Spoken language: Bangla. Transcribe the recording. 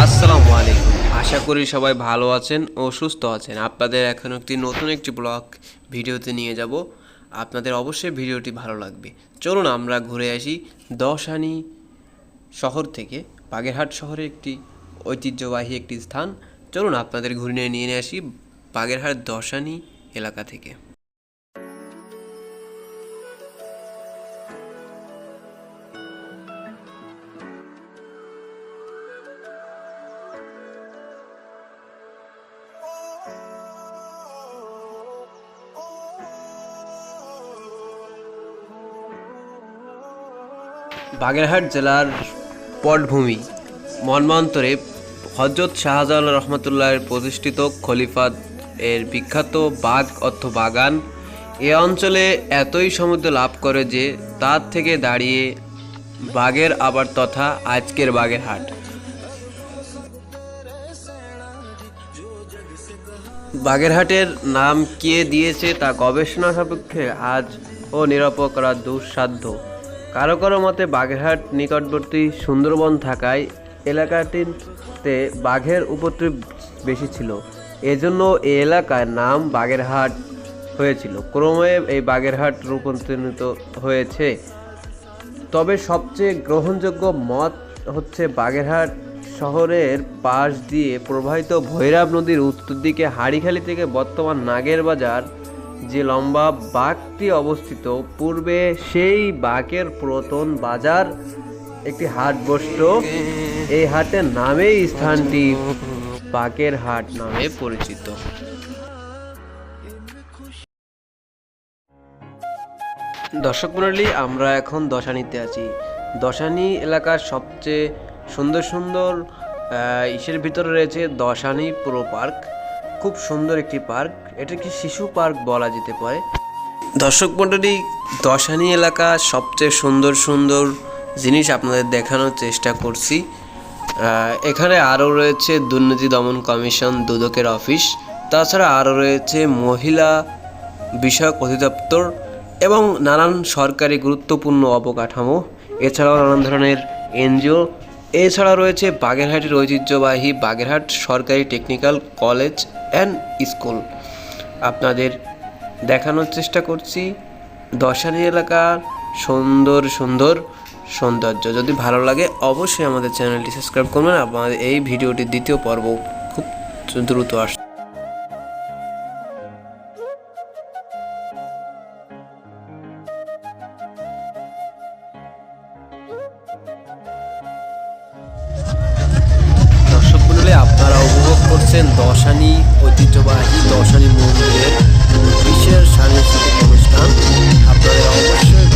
আসসালামু আলাইকুম। আশা করি সবাই ভালো আছেন ও সুস্থ আছেন। আপনাদের এখন একটি নতুন একটি ব্লগ ভিডিওতে নিয়ে যাব। আপনাদের অবশ্যই ভিডিওটি ভালো লাগবে। চলুন আমরা ঘুরে আসি দশানি শহর থেকে। বাগেরহাট শহরে একটি ঐতিহ্যবাহী একটি স্থান। চলুন আপনাদের ঘুরে নিয়ে নিয়ে আসি বাগেরহাট দশানি এলাকা থেকে। বাগেরহাট জেলার পটভূমি, মর্মান্তরে হজরত শাহজালাল রহমতুল্লাহের প্রতিষ্ঠিত খলিফাত এর বিখ্যাত বাগ অর্থ বাগান। এ অঞ্চলে এতই সমুদ্র লাভ করে যে তার থেকে দাঁড়িয়ে বাগের আবার তথা আজকের বাগেরহাট। বাগেরহাটের নাম কে দিয়েছে তা গবেষণা সাপেক্ষে আজ ও নিরাপদ করা দুঃসাধ্য। কারও কারও মতে বাগেরহাট নিকটবর্তী সুন্দরবন থাকায় এলাকাটিতে বাঘের উপদ্রব বেশি ছিল। এজন্য এই এলাকার নাম বাগেরহাট হয়েছিল। ক্রমে এই বাগেরহাট রূপান্তরিত হয়েছে। তবে সবচেয়ে গ্রহণযোগ্য মত হচ্ছে বাগেরহাট শহরের পাশ দিয়ে প্রবাহিত ভৈরব নদীর উত্তর দিকে হাড়িখালি থেকে বর্তমান নাগের বাজার যে লম্বা বাঘটি অবস্থিত, পূর্বে সেই বাঘের পুরাতন বাজার, একটি হাট বসত। এই হাটের নামেই স্থানটি বাকের হাট নামে পরিচিত। দর্শক মণ্ডলী, আমরা এখন দশানিতে আছি। দশানি এলাকার সবচেয়ে সুন্দর সুন্দর ইসের ভিতরে রয়েছে দশানি প্রো পার্ক। খুব সুন্দর একটি পার্ক। এটা কি শিশু পার্ক বলা যেতে পারে। দর্শক মণ্ডলী দশানি এলাকা সবচেয়ে সুন্দর সুন্দর জিনিস আপনাদের দেখানোর চেষ্টা করছি। এখানে আরও রয়েছে দুর্নীতি দমন কমিশন দুদকের অফিস। তাছাড়া আরও রয়েছে মহিলা বিষয়ক অধিদপ্তর এবং নানান সরকারি গুরুত্বপূর্ণ অবকাঠামো। এছাড়াও নানান ধরনের এনজিও। এছাড়া রয়েছে বাগেরহাটের ঐতিহ্যবাহী বাগেরহাট সরকারি টেকনিক্যাল কলেজ। অ্যান্ড স্কুল আপনাদের দেখানোর চেষ্টা করছি দশারি এলাকার সুন্দর সুন্দর সৌন্দর্য। যদি ভালো লাগে, অবশ্যই আমাদের চ্যানেলটি সাবস্ক্রাইব করবেন। আমাদের এই ভিডিওটির দ্বিতীয় পর্ব খুব দ্রুত আসছে। করছেন দশানি ঐতিহ্যবাহী দশানি মন্দিরের বিশেষ সাংস্কৃতিক অনুষ্ঠান। আপনারা অবশ্যই